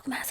bugün ben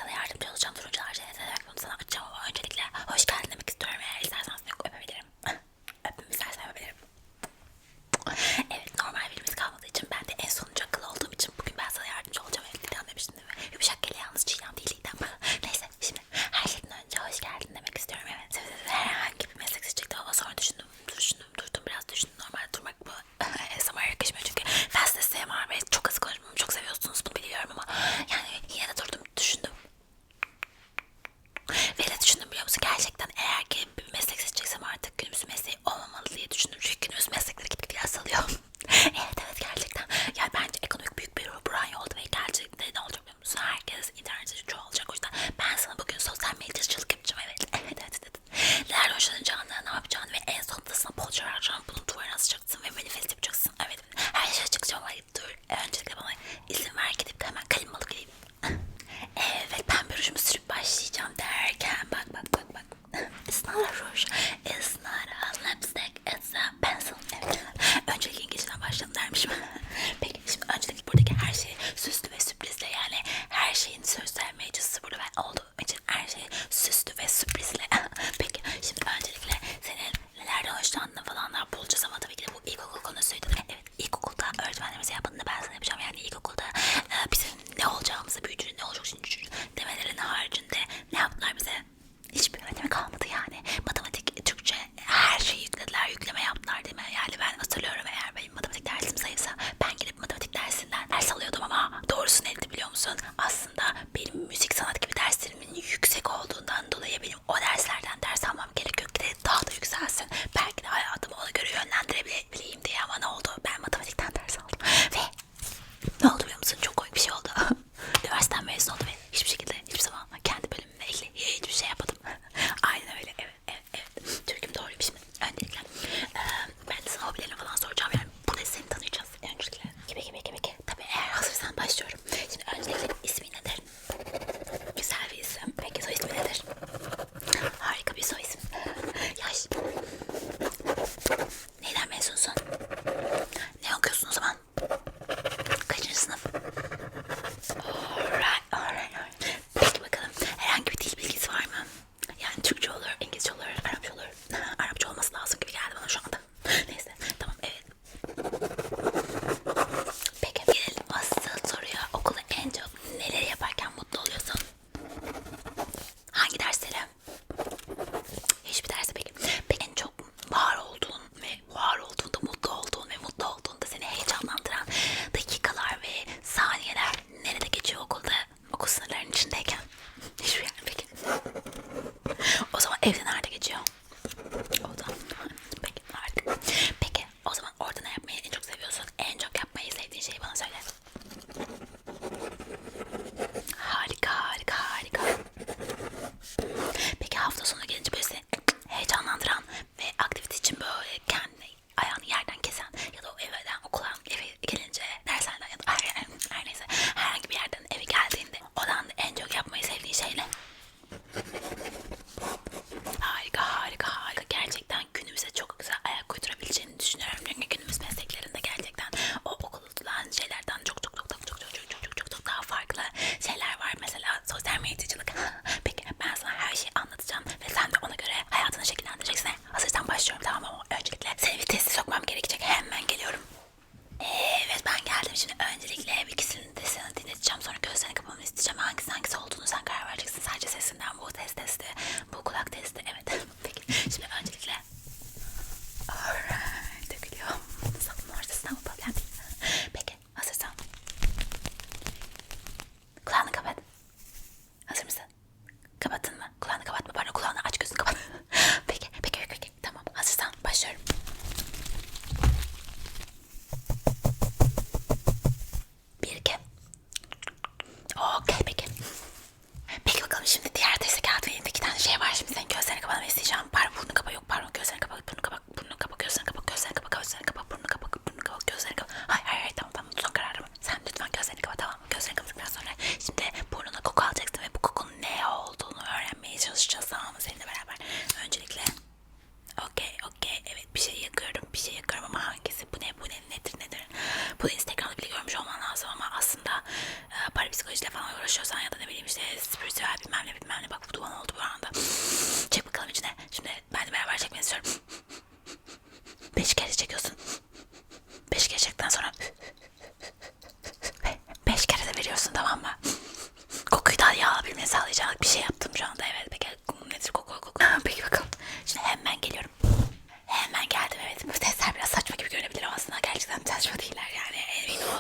please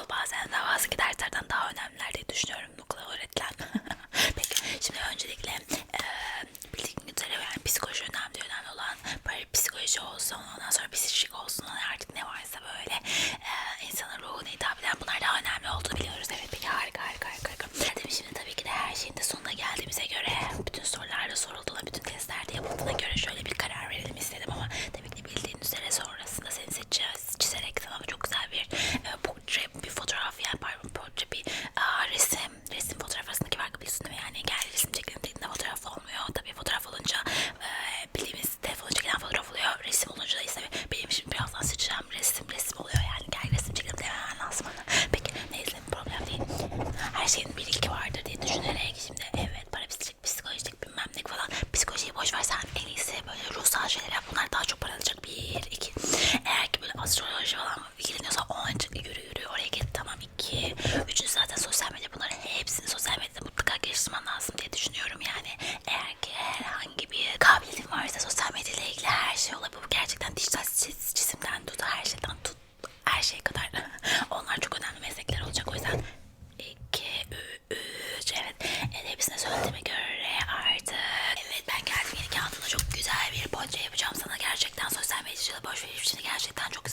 bazen daha az derslerden daha önemliler diye düşünüyorum okula öğretilen. Peki şimdi öncelikle e, bildiğiniz üzere yani psikoloji önemli önemli olan böyle psikoloji olsun ondan sonra psikoloji olsun artık ne varsa böyle düşünüyorum yani. Eğer ki herhangi bir kabiliyetin varsa sosyal medyayla ilgili her şey olabilir. Bu gerçekten dijital cisimden tut, her şeyden tut, her şeye kadar. Onlar çok önemli meslekler olacak. O yüzden 2, 3, evet. Evet hepsine söylediğime göre artık. Evet ben geldim yeni kağıtımda çok güzel bir poğaça yapacağım sana. Gerçekten sosyal medyayla boş verip gerçekten çok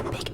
big